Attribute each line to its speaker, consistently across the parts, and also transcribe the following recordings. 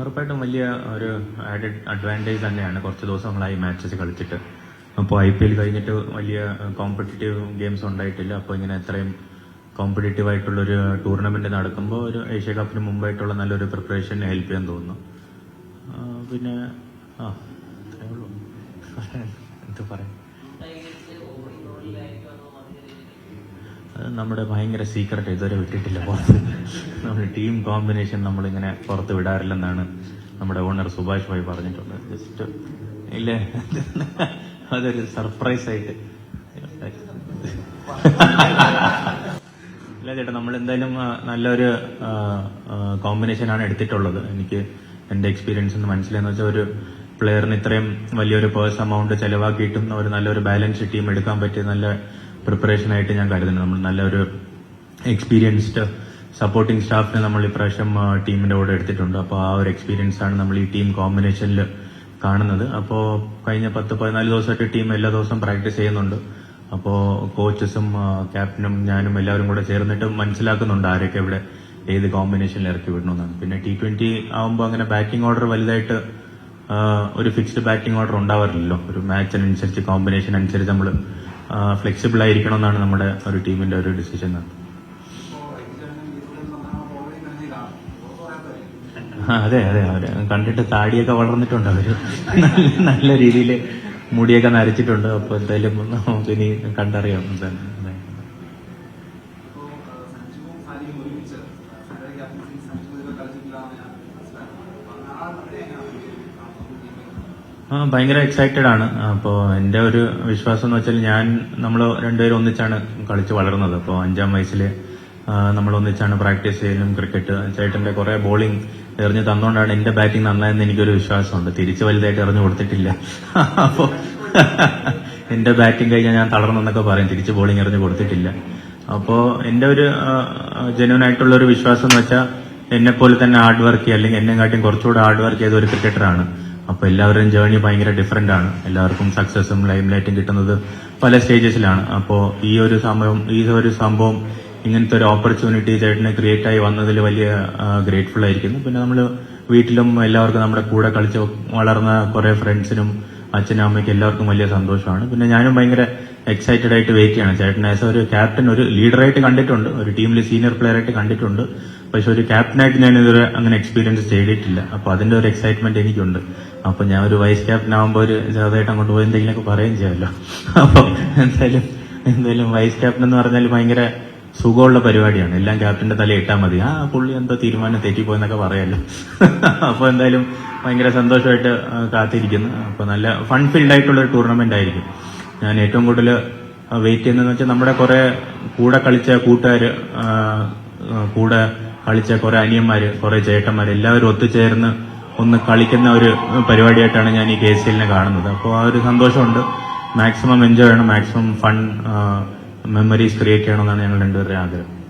Speaker 1: ഉറപ്പായിട്ടും വലിയ ഒരു ആഡഡ് അഡ്വാന്റേജ് തന്നെയാണ്. കുറച്ച് ദിവസങ്ങളായി മാച്ചസ് കളിച്ചിട്ട്. അപ്പോൾ ഐ പി എൽ കഴിഞ്ഞിട്ട് വലിയ കോമ്പറ്റീറ്റീവ് ഗെയിംസ് ഉണ്ടായിട്ടില്ല. അപ്പോൾ ഇങ്ങനെ എത്രയും കോമ്പറ്റീറ്റീവ് ആയിട്ടുള്ളൊരു ടൂർണമെന്റ് നടക്കുമ്പോൾ ഒരു ഏഷ്യ കപ്പിന് മുമ്പായിട്ടുള്ള നല്ലൊരു പ്രിപ്പറേഷൻ ഹെൽപ്പ് ചെയ്യാൻ തോന്നുന്നു. പിന്നെ ആ അത്രേ പറയാം നമ്മുടെ ഭയങ്കര സീക്രട്ട് ഇതുവരെ വിട്ടിട്ടില്ല. നമ്മുടെ ടീം കോമ്പിനേഷൻ നമ്മളിങ്ങനെ പുറത്ത് വിടാറില്ലെന്നാണ് നമ്മുടെ ഓണർ സുഭാഷ് ഭായി പറഞ്ഞിട്ടുണ്ട്. ജസ്റ്റ് ഇല്ലേ? അതൊരു സർപ്രൈസ് ആയിട്ട്. ഇല്ല ചേട്ടാ നമ്മൾ എന്തായാലും നല്ലൊരു കോമ്പിനേഷൻ ആണ് എടുത്തിട്ടുള്ളത്. എനിക്ക് എന്റെ എക്സ്പീരിയൻസ് എന്ന് മനസ്സിലായെന്ന് വെച്ചാൽ ഒരു പ്ലെയറിന് ഇത്രയും വലിയൊരു പേഴ്സ് എമൗണ്ട് ചെലവാക്കിയിട്ടും ഒരു നല്ലൊരു ബാലൻസ് ടീം എടുക്കാൻ പറ്റിയ നല്ല പ്രിപ്പറേഷൻ ആയിട്ട് ഞാൻ കരുതുന്നു. നമ്മൾ നല്ലൊരു എക്സ്പീരിയൻസ്ഡ് സപ്പോർട്ടിംഗ് സ്റ്റാഫിനെ നമ്മൾ ഇപ്രാവശ്യം ടീമിന്റെ കൂടെ എടുത്തിട്ടുണ്ട്. അപ്പോൾ ആ ഒരു എക്സ്പീരിയൻസ് ആണ് നമ്മൾ ഈ ടീം കോമ്പിനേഷനിൽ കാണുന്നത്. അപ്പോൾ കഴിഞ്ഞ പത്ത് പതിനാല് ദിവസമായിട്ട് ടീം എല്ലാ ദിവസവും പ്രാക്ടീസ് ചെയ്യുന്നുണ്ട്. അപ്പോൾ കോച്ചസും ക്യാപ്റ്റനും ഞാനും എല്ലാവരും കൂടെ ചേർന്നിട്ട് മനസ്സിലാക്കുന്നുണ്ട് ആരൊക്കെ ഇവിടെ ഏത് കോമ്പിനേഷനിൽ ഇറക്കി വിടണമെന്നാണ്. പിന്നെ ടി ട്വന്റി ആകുമ്പോൾ അങ്ങനെ ബാറ്റിംഗ് ഓർഡർ വലുതായിട്ട് ഒരു ഫിക്സ്ഡ് ബാറ്റിംഗ് ഓർഡർ ഉണ്ടാവാറില്ലല്ലോ. ഒരു മാച്ചിനനുസരിച്ച് കോമ്പിനേഷൻ അനുസരിച്ച് നമ്മൾ ഫ്ലെക്സിബിൾ ആയിരിക്കണം എന്നാണ് നമ്മുടെ ഒരു ടീമിന്റെ ഒരു ഡിസിഷൻ അതെ അതെ അവർ കണ്ടിട്ട് താടിയൊക്കെ വളർന്നിട്ടുണ്ട് അവർ. നല്ല രീതിയിൽ മുടിയൊക്കെ നരച്ചിട്ടുണ്ട്. അപ്പൊ എന്തായാലും നമുക്ക് ഇനി കണ്ടറിയാം എന്താണ്. ആ ഭയങ്കര എക്സൈറ്റഡ് ആണ്. അപ്പോൾ എന്റെ ഒരു വിശ്വാസം എന്ന് വെച്ചാൽ ഞാൻ നമ്മൾ രണ്ടുപേരും ഒന്നിച്ചാണ് കളിച്ച് വളർന്നത്. അപ്പോൾ അഞ്ചാം വയസ്സിൽ നമ്മൾ ഒന്നിച്ചാണ് പ്രാക്ടീസ് ചെയ്യലും ക്രിക്കറ്റ് ചേട്ടന്റെ കുറേ ബോളിംഗ് എറിഞ്ഞ് തന്നുകൊണ്ടാണ് എന്റെ ബാറ്റിംഗ് നന്നായെന്ന് എനിക്കൊരു വിശ്വാസമുണ്ട്. തിരിച്ച് വലുതായിട്ട് എറിഞ്ഞു കൊടുത്തിട്ടില്ല. അപ്പോൾ എന്റെ ബാറ്റിംഗ് കഴിഞ്ഞാൽ ഞാൻ തളർന്നെന്നൊക്കെ പറയും. തിരിച്ച് ബോളിംഗ് എറിഞ്ഞു കൊടുത്തിട്ടില്ല. അപ്പോ എന്റെ ഒരു ജെന്യൂൻ ആയിട്ടുള്ള ഒരു വിശ്വാസം എന്ന് വെച്ചാൽ എന്നെ പോലെ തന്നെ ഹാർഡ് വർക്ക് ചെയ്യുക അല്ലെങ്കിൽ എന്നെ കാട്ടിയും കുറച്ചുകൂടെ ഹാർഡ് വർക്ക് ചെയ്ത ഒരു ക്രിക്കറ്ററാണ് അപ്പൊ എല്ലാവരുടെയും ജേർണി ഭയങ്കര ഡിഫറെന്റ് ആണ്. എല്ലാവർക്കും സക്സസും ലൈം ലൈറ്റും കിട്ടുന്നത് പല സ്റ്റേജസിലാണ് അപ്പോ ഈ ഒരു സംഭവം ഈ ഒരു സംഭവം ഇങ്ങനത്തെ ഒരു ഓപ്പർച്യൂണിറ്റി ചേട്ടന് ക്രിയേറ്റ് ആയി വന്നതിൽ വലിയ ഗ്രേറ്റ്ഫുൾ ആയിരിക്കുന്നു. പിന്നെ നമ്മൾ വീട്ടിലും എല്ലാവർക്കും നമ്മുടെ കൂടെ കളിച്ച് വളർന്ന കുറെ ഫ്രണ്ട്സിനും അച്ഛനും അമ്മയ്ക്കും എല്ലാവർക്കും വലിയ സന്തോഷമാണ്. പിന്നെ ഞാനും ഭയങ്കര എക്സൈറ്റഡ് ആയിട്ട് വെയിറ്റ് ചെയ്യണം. ചേട്ടൻ ആസ് ഒരു ക്യാപ്റ്റൻ ഒരു ലീഡറായിട്ട് കണ്ടിട്ടുണ്ട്. ഒരു ടീമിൽ സീനിയർ പ്ലെയർ ആയിട്ട് കണ്ടിട്ടുണ്ട്. പക്ഷെ ഒരു ക്യാപ്റ്റനായിട്ട് ഞാൻ ഇതുവരെ അങ്ങനെ എക്സ്പീരിയൻസ് ചെയ്തിട്ടില്ല. അപ്പൊ അതിന്റെ ഒരു എക്സൈറ്റ്മെന്റ് എനിക്കുണ്ട്. അപ്പൊ ഞാൻ ഒരു വൈസ് ക്യാപ്റ്റൻ ആകുമ്പോൾ ഒരു ചെറുതായിട്ട് അങ്ങോട്ട് പോയി എന്തെങ്കിലുമൊക്കെ പറയുകയും ചെയ്യാമല്ലോ. അപ്പൊ എന്തായാലും എന്തായാലും വൈസ് ക്യാപ്റ്റൻ എന്ന് പറഞ്ഞാൽ ഭയങ്കര സുഖമുള്ള പരിപാടിയാണ്. എല്ലാം ക്യാപ്റ്റന്റെ തല ഇട്ടാൽ മതി. ആ പുള്ളി എന്തോ തീരുമാനം തെറ്റിപ്പോയെന്നൊക്കെ പറയാമല്ലോ അപ്പോൾ എന്തായാലും ഭയങ്കര സന്തോഷമായിട്ട് കാത്തിരിക്കുന്നു. അപ്പോൾ നല്ല ഫൺ ഫീൽഡ് ആയിട്ടുള്ള ഒരു ടൂർണമെന്റ് ആയിരിക്കും. ഞാൻ ഏറ്റവും കൂടുതൽ വെയിറ്റ് ചെയ്യുന്നതെന്ന് വെച്ചാൽ നമ്മുടെ കുറെ കൂടെ കളിച്ച കൂട്ടുകാർ കൂടെ കളിച്ച കുറെ അനിയന്മാർ കുറെ ചേട്ടന്മാർ എല്ലാവരും ഒത്തുചേർന്ന് ഒന്ന് കളിക്കുന്ന ഒരു പരിപാടിയായിട്ടാണ് ഞാൻ ഈ കെ സി എല്ലിനെ കാണുന്നത്. അപ്പോൾ ആ ഒരു സന്തോഷമുണ്ട്. മാക്സിമം എൻജോയ് ചെയ്യണം മാക്സിമം ഫൺ മെമ്മറീസ് ക്രിയേറ്റ് ചെയ്യണമെന്നാണ് ഞങ്ങൾ രണ്ടുപേരുടെ ആഗ്രഹം.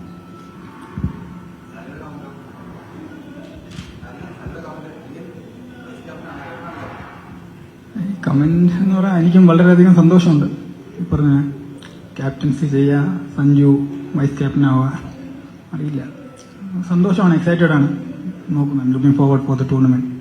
Speaker 2: കമന്റ് എന്ന് പറയാൻ എനിക്കും വളരെയധികം സന്തോഷമുണ്ട്. പറഞ്ഞ ക്യാപ്റ്റൻസി ചെയ്യുക സഞ്ജു വൈസ് ക്യാപ്റ്റൻ ആവുക അറിയില്ല. സന്തോഷമാണ് എക്സൈറ്റഡ് ആണ്. നോക്കുന്നത് looking forward for the tournament